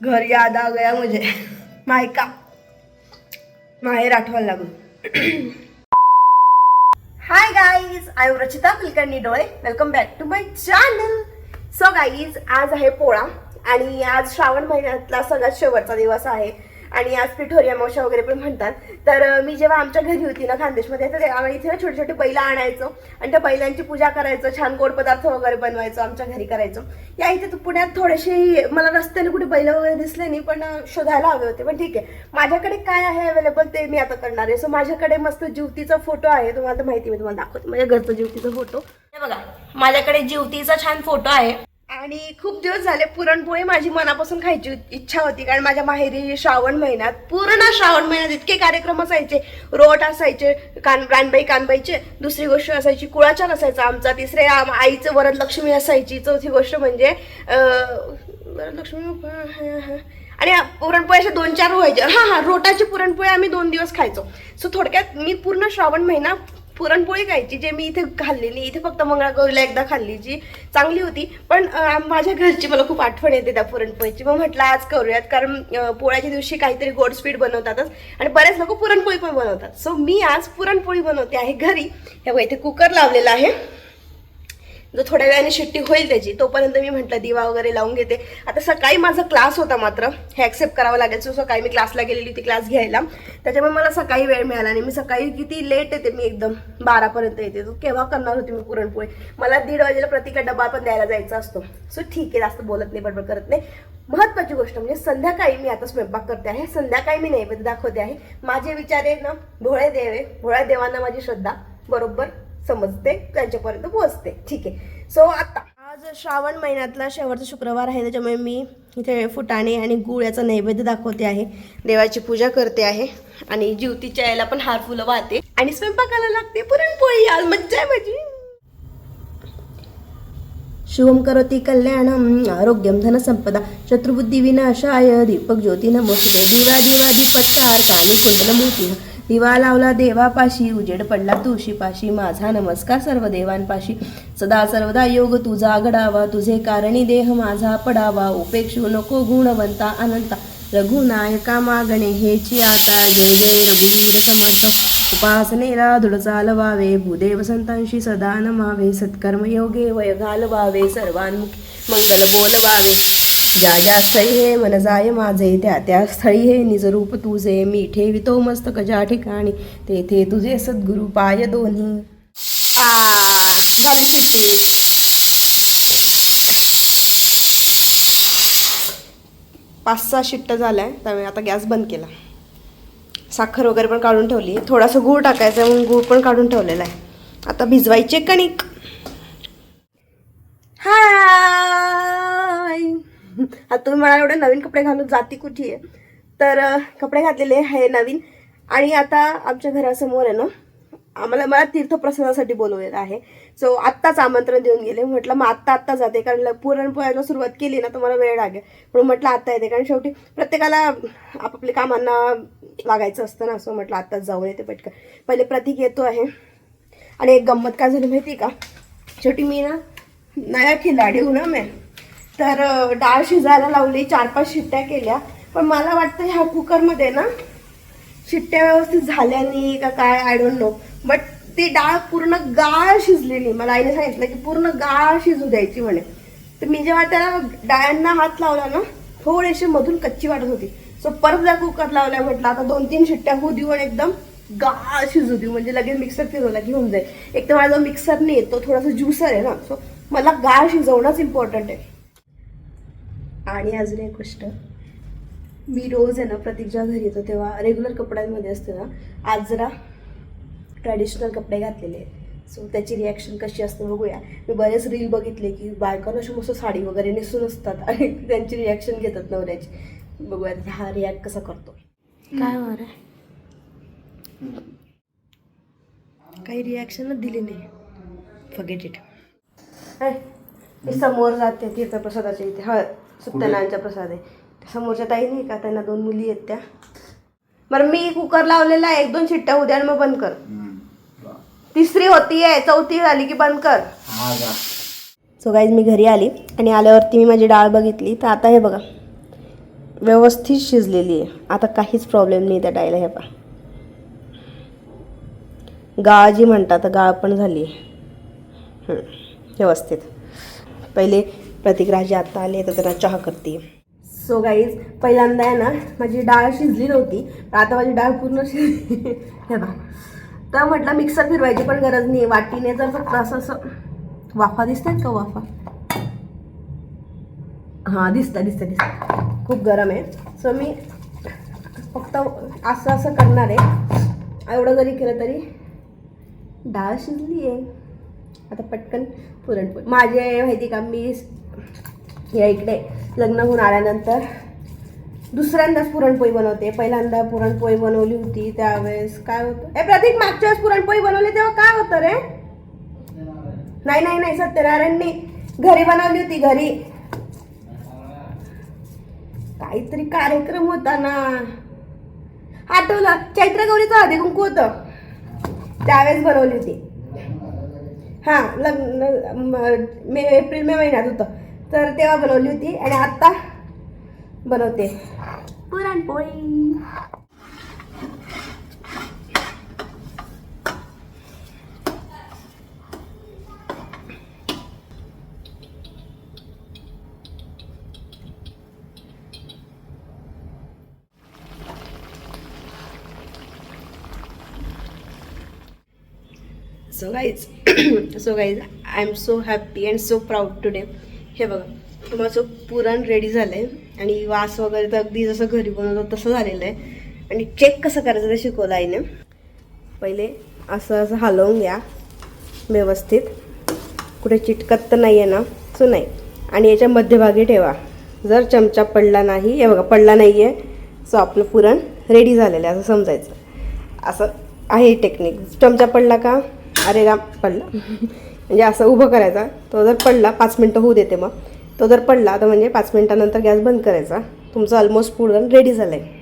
घर याद आ गया मुझे। मायका। माहेर आठवायला लागलो hi guys I am Rachita Kulkarni Dole. Welcome back to my channel so guys आज आहे पोळा आणि आज श्रावण महिन्यातला सगळ्यात शेवटचा दिवस आहे. आणि आज पिठोरी मावशा वगैरे पण म्हणतात. तर मी जेव्हा आमच्या घरी होती ना खानदेशमध्ये तर आम्ही इथे ना छोटे छोटे बैल आणायचो. आणि त्या बैलांची पूजा करायचो छान गोड पदार्थ वगैरे बनवायचो आमच्या घरी करायचो. या इथे पुण्यात थोडेसे मला रस्त्याने कुठे बैल वगैरे दिसले नाही पण शोधायला हवे होते. पण ठीक आहे. माझ्याकडे काय आहे अवेलेबल ते मी आता करणार आहे. सो माझ्याकडे मस्त ज्युतीचा फोटो आहे. तुम्हाला माहिती मी तुम्हाला दाखवते. माझ्या घरचा ज्युतीचा फोटो. हे बघा माझ्याकडे ज्युतीचा छान फोटो आहे. आणि खूप दिवस झाले पुरणपोळी माझी मनापासून खायची इच्छा होती कारण माझ्या माहेरी श्रावण महिन्यात पूर्ण श्रावण महिन्यात इतके कार्यक्रम असायचे. रोट असायचे कान रानबाई कानबाईचे दुसरी गोष्ट असायची कुळाचार असायचा आमचा. तिसरे आम- आईचं वरदलक्ष्मी असायची चौथी गोष्ट म्हणजे वरदलक्ष्मी आणि पुरणपोळी अशा दोन चार व्हायचे हां हां रोटाची पुरणपोळी आम्ही दोन दिवस खायचो. सो थोडक्यात मी पूर्ण श्रावण महिना पुरणपोळी खायची जे मी इथे खाल्लेली इथे फक्त मंगळागौरीला एकदा खाल्ली जी चांगली होती. पण माझ्या घरची मला खूप आठवण येते त्या पुरणपोळीची. मग म्हटलं आज करूयात. कारण पोळ्याच्या दिवशी काहीतरी गोड स्वीट बनवतातच. आणि बरेच लोक पुरणपोळी पण बनवतात. सो मी आज पुरणपोळी बनवते आहे घरी. हे इथे कुकर लावलेला आहे. जो थोड्या वेळाने शिट्टी होईल त्याची तोपर्यंत मी म्हटलं दिवा वगैरे लावून घेते. आता सकाळी माझा क्लास होता मात्र हे ॲक्सेप्ट करावं लागेल सो सकाळी मी क्लासला गेलेली होती क्लास घ्यायला. त्याच्यामुळे मला सकाळी वेळ मिळाला नाही मी सकाळी किती लेट येते मी एकदम बारापर्यंत येते. तो केव्हा करणार होती मी पुरणपोळी? मला दीड वाजेला प्रतिका डबा पण द्यायला जायचा असतो. सो ठीक आहे जास्त बोलत नाही बडबड करत नाही. महत्वाची गोष्ट म्हणजे संध्याकाळी मी आता स्वयंपाक करते आहे. संध्याकाळी मी नैवेद्य दाखवते आहे. माझे विचार आहे ना भोळे देव आहे. भोळ्या देवांना माझी श्रद्धा. बरोबर? समजते त्यांच्यापर्यंत पोहोचते. ठीक आहे. सो आता आज श्रावण महिन्यातला शेवटचा शुक्रवार आहे त्याच्यामुळे मी इथे फुटाणे आणि गुळ याचा नैवेद्य दाखवते आहे. देवाची पूजा करते आहे आणि ज्योतीच्या यायला पण हार फुलं वाहते आणि स्वयंपाकाला लागते पुरणपोळी आज मज्जा आहे माझी. शुभम करोति कल्याणम आरोग्यम धनसंपदा शत्रुबुद्धी विनाशाय दीपक ज्योती नमोस्तुते दिवा दिवा दीपत्कार कानी कुंडल मोती दिवा लावला देवापाशी उजेड पडला तुळशीपाशी. माझा नमस्कार सर्व देवांपाशी. सदा सर्वदा योग तुझा घडावा तुझे कारणी देह माझा पडावा. उपेक्षू नको गुणवंता अनंता. रघुनायका मागणे हेची आता जय जय रघुवीर समर्थ. उपासनेला दृढ चालवावे भूदेव संतांशी सदा नमावे. सत्कर्म योगे वय घालवावे सर्वांमुखी मंगल बोलवावे. ज्या ज्या स्थळी हे मन जाय माझे त्या त्या स्थळी हे निजरूप तुझे मी ठेवितो मस्तक ज्या ठिकाणी तेथे तुझे सद्गुरु पाय दोन्ही. आ, झाली सुट्टी. पाच सहा शिट्ट्या झाल्या त्यामुळे आता गॅस बंद केला. साखर वगैरे पण काढून ठेवली. थोडासा गूळ टाकायचा म्हणून गूळ पण काढून ठेवलेला आहे. आता भिजवायचे कणिक हाय आता तुम्ही मला एवढे नवीन कपडे घालून जाती कुठे आहे? तर कपडे घातलेले आहे नवीन. आणि आता आमच्या घरासमोर आहे ना आम्हाला मला तीर्थप्रसादासाठी बोलवलेलं आहे. सो आत्ताच आमंत्रण देऊन गेले. म्हटलं मग आत्ता आत्ता जाते. कारण पुरणपोळ्याला सुरुवात केली ना तर मला वेळ लागेल. म्हणून म्हटलं आत्ता येते. कारण शेवटी प्रत्येकाला आपापल्या कामांना लागायचं असतं ना. असं म्हटलं आत्ताच जाऊन येते पटकन. पहिले प्रतीक येतो आहे. आणि एक गंमत काय झाली माहिती का? शेवटी मी ना नया खिलाडी हूं ना मैं. तर डाळ शिजायला लावली चार पाच शिट्ट्या केल्या. पण मला वाटतं ह्या कुकरमध्ये ना शिट्ट्या व्यवस्थित झाल्या नाही का काय? आय डोंट नो बट ती डाळ पूर्ण गाळ शिजलेली मला आईने सांगितलं की पूर्ण गाळ शिजू द्यायची म्हणे. तर मी जेव्हा त्या डाळ्यांना हात लावला ना थोडीशी मधून कच्ची वाटत होती. सो परत जर कुकर लावल्या म्हटलं आता दोन तीन शिट्ट्या होऊ देऊ आणि एकदम गाळ शिजू देऊ. म्हणजे लगेच मिक्सर फिरवला की होऊन जाईल. एक तर माझा मिक्सर नाही येतो तो थोडासा ज्युसर आहे ना. सो मला गाळ शिजवणंच इम्पॉर्टंट आहे. आणि अजून एक गोष्ट. मी रोज आहे ना प्रतीकच्या घरी येतो तेव्हा रेग्युलर कपड्यांमध्ये असते ना आज जरा ट्रॅडिशनल कपडे घातलेले आहेत. सो त्याची रिॲक्शन कशी असते बघूया. मी बरेच रील बघितले की बायकांना अशी मस्त साडी वगैरे नेसून असतात आणि त्यांची रिॲक्शन घेतात नवऱ्याची. बघूया हा रिॲक्ट कसा करतो. काय होणार आहे काही रिॲक्शनच दिली नाही. फगेट इट मी समोर जाते तीर्थप्रसादाच्या इथे. ह. सत्यनारायणचा प्रसाद. आहे समोरच्या ताई नाही का? त्यांना दोन मुली आहेत त्या. बरं मी कुकर लावलेला आहे. एक दोन शिट्ट्या उद्या आणि मग बंद कर. तिसरी होती आहे. चौथी झाली की बंद कर. सो गाईज मी घरी आली आणि आल्यावरती मी माझी डाळ बघितली. तर आता हे बघा. व्यवस्थित शिजलेली आहे. आता काहीच प्रॉब्लेम नाही त्या डाळीला हे पा गाळ जी म्हणतात गाळ पण झाली आहे. व्यवस्थित. पहिले प्रतिकराजी आत्ता आले तर त्यांना चहा करते. सो गाईज पहिल्यांदा आहे ना माझी डाळ शिजली नव्हती पण आता माझी डाळ पूर्ण शिजली. हे बा तर म्हटलं मिक्सर फिरवायची पण गरज नाही वाटीने जर फक्त असं असं वाफा दिसतात का वाफा? हां दिसतं दिसतं दिसतं खूप गरम आहे. सो मी फक्त असं असं करणार आहे. एवढं जरी केलं तरी डाळ शिजली आहे. आता पटकन पुरणपोळी. माझे माहिती का? मी या इकडे लग्न होऊन आल्यानंतर दुसऱ्यांदाच पुरणपोळी बनवते. पहिल्यांदा पुरणपोळी बनवली होती त्यावेळेस काय होतं? ए प्रतीक मागच्या वेळेस पुरणपोळी बनवली तेव्हा काय होतं रे? नाही नाही नाही सत्यनारायणनी घरी बनवली होती घरी. काहीतरी कार्यक्रम होता ना. आठवलं चैत्र गौरीचं हळदी कुंकू होतं. त्यावेळेस बनवली होती. हां लग्न मे एप्रिल मे महिन्यात होतं. तर तेव्हा बनवली होती आणि आत्ता बनवते. Puran poli. So guys so guys I am so happy and so proud today हे बघा माझं पुरण रेडी झालं आहे आणि वास वगैरे तर अगदी जसं घरी बनवतो तसं झालेलं आहे. आणि चेक कसं करायचं ते शिकवलं आईने. पहिले असं असं हलवून घ्या व्यवस्थित. कुठे चिटकत तर नाही आहे ना सो नाही. आणि याच्या मध्यभागी ठेवा. जर चमचा पडला नाही हे बघा पडला नाही आहे सो आपलं पुरण रेडी झालेलं आहे असं समजायचं. असं आहे टेक्निक चमचा पडला का? अरे राम पडला. म्हणजे असं उभं करायचा. तो जर पडला पाच मिनटं होऊ देते मग. तो जर पडला तर म्हणजे पाच मिनटानंतर गॅस बंद करायचा. तुमचं ऑलमोस्ट पूर्ण रेडी झालं आहे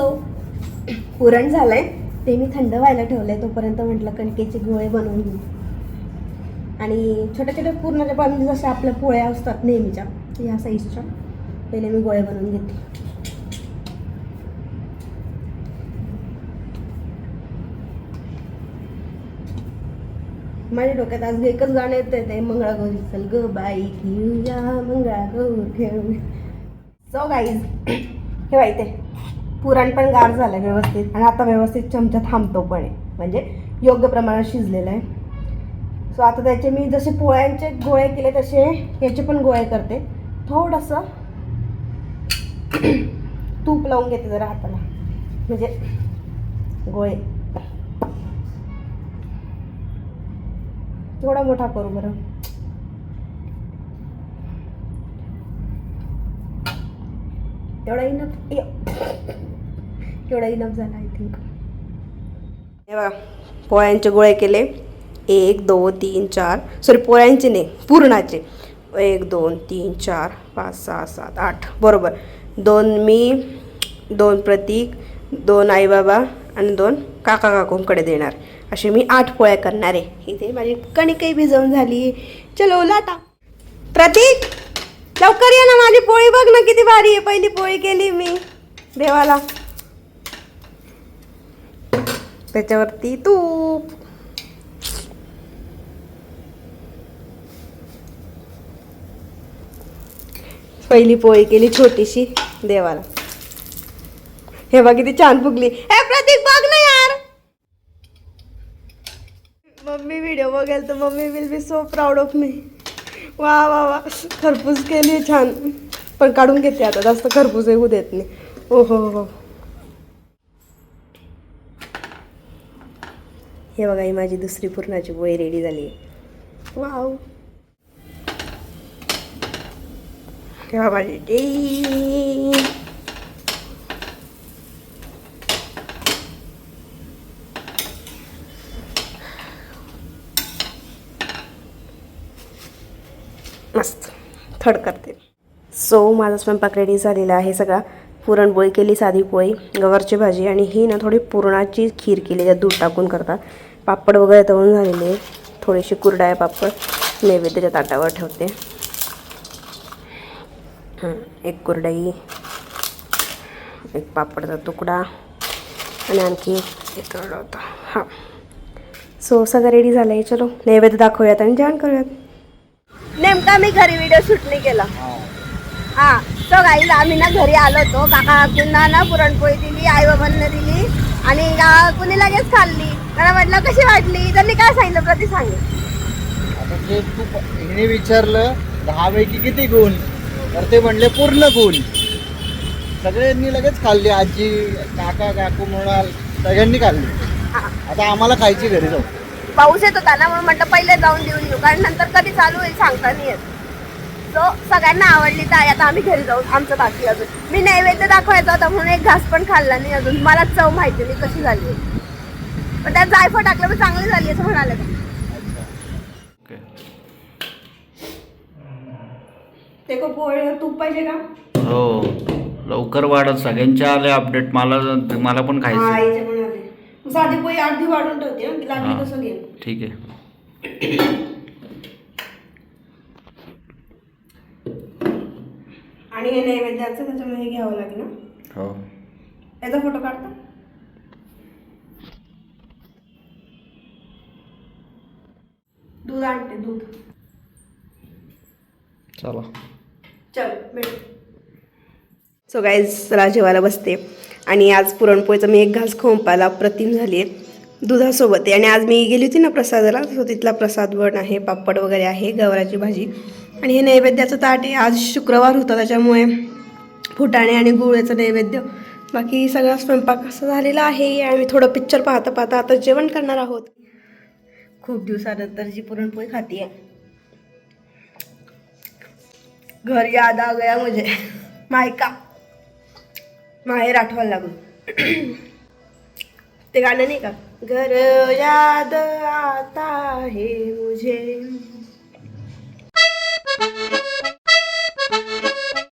सो पुरण झालंय ते मी थंड व्हायला ठेवलंय तोपर्यंत म्हटलं कणकेचे गोळे बनवून घेऊ. आणि छोट्या छोट्या पूर्णाच्या पण जशा आपल्या पोळ्या असतात नेहमीच्या ह्या साईजच्या पहिले मी गोळे बनवून घेते. माझ्या डोक्यात आज एकच गाणं येतं ते मंगळागौरी चल ग बाई घेऊया मंगळागौर घेऊया सो गाईज हे माहिती पुरण पण गार झालं आहे व्यवस्थित. आणि आता व्यवस्थित चमचा थांबतो पण आहे. म्हणजे योग्य प्रमाणात शिजलेलं आहे. सो आता त्याचे मी जसे पोळ्यांचे गोळे केले तसे याचे पण गोळे करते. थोडंसं तूप लावून घेते जरा हाताला. म्हणजे गोळे. थोडा मोठा करू बरं. एवढा इनफ एवढा इनफ झाला आय थिंक हे बघा पोळ्यांचे गोळे केले. एक दोन तीन चार. सॉरी पोळ्यांचे नाही पूर्णाचे. एक दोन तीन चार पाच सहा सात आठ. बरोबर. दोन मी दोन प्रतीक दोन आईबाबा आणि दोन काका काकूंकडे देणार. असे मी आठ पोळ्या करणार आहे. इथे माझी कणिकही भिजवून झाली. चलो लाटा. प्रतीक! लवकर ये ना माझी पोळी बघ ना किती भारी आहे. पहिली पोळी केली मी देवाला. त्याच्यावरती तूप. पहिली पोळी केली छोटीशी देवाला. हे बघ किती छान फुगली. हे प्रतीक बघ ना यार. मम्मी व्हिडिओ बघेल तर mummy will be so proud of me वा वा वा. खरपूस केली छान. पण काढून घेते आता जास्त खरपूस येऊ देत नाही. ओ हो हो. हे बघा ही माझी दुसरी पूर्णाची पोळी रेडी झाली. वाव. केव्हा माझी डे मस्त. थड करते. सो माझा स्वयंपाक रेडी झालेला आहे सगळा. पुरणपोळी केली साधी पोळी गवारची भाजी आणि ही ना थोडी पुरणाची खीर केली त्यात दूध टाकून करतात. पापड वगैरे तळून झालेले आहे. थोडीशी कुरडाया पापड नैवेद्याच्या ताटावर ठेवते. एक कुरडई एक पापडचा तुकडा आणि आणखी एक तळला होता. हां. सो सगळं रेडी झालं आहे चलो नैवेद्य दाखवूयात आणि जेवण करूयात. नेमका मी घरी व्हिडिओ शूट नाही केला. हा. तो गाईला आम्ही ना घरी आलो होतो. काका काकूंना ना पुरणपोळी दिली आई बाबांना दिली आणि कुणी लगेच खाल्ली. मला म्हटलं कशी वाटली? त्यांनी काय सांगितलं? प्रति तू हिने विचारलं दहा पैकी किती गुण? तर ते म्हणले पूर्ण गुण. सगळ्यांनी लगेच खाल्ली. आजी काका काकू म्हणाल सगळ्यांनी खाल्ली. आता आम्हाला खायची घरी जाऊ पाऊस येत होता ना म्हणून म्हटलं पहिले जाऊन देऊन येऊ कारण नंतर कधी चालू होईल सांगता नाही येत. सो सगळ्यांना आवडली तर आता आम्ही घरी जाऊ आमचं बाकी अजून. मी नैवेद्य दाखवायचा होता म्हणून एक घास पण खाल्ला नाही अजून. मला चव माहिती नाही कशी झाली. पण त्यात जायफळ टाकलं पण चांगली झाली असं म्हणाले ते. तूप पाहिजे का? हो. लवकर वाढत सगळ्यांच्या आले अपडेट मला मला पण खायचं आईचे पण आले मग साधी पोळी अर्धी वाढून ठेवते हं, लागली हा. कसं घेईन ठीक आहे. आणि हे नैवेद्याचं त्याच्यामध्ये घ्यावं लागेल ना हो. याचा फोटो काढता. दूध आणते दूध. चला. चल भेट. सो गाईज चला जेवायला बसते. आणि आज पुरणपोळीचा मी एक घास खोंपायला प्रतिम अप्रतिम झाली आहे. दुधासोबत आहे. आणि आज मी गेली होती ना प्रसादाला सो तिथला प्रसाद वण आहे पापड वगैरे आहे गवराची भाजी. आणि हे नैवेद्याचं ताट आहे. आज शुक्रवार होता त्याच्यामुळे फुटाणे आणि गुळ्याचं नैवेद्य. बाकी सगळा स्वयंपाक असा झालेला आहे आम्ही थोडं पिक्चर पाहता पाहता आता जेवण करणार आहोत. खूप दिवसानंतर जी पुरणपोळी खाती आहे घर याद आ गया मुझे. मायका. माहेर आठवायला लागून ते गाणं नाही का? घर याद आता है मुझे.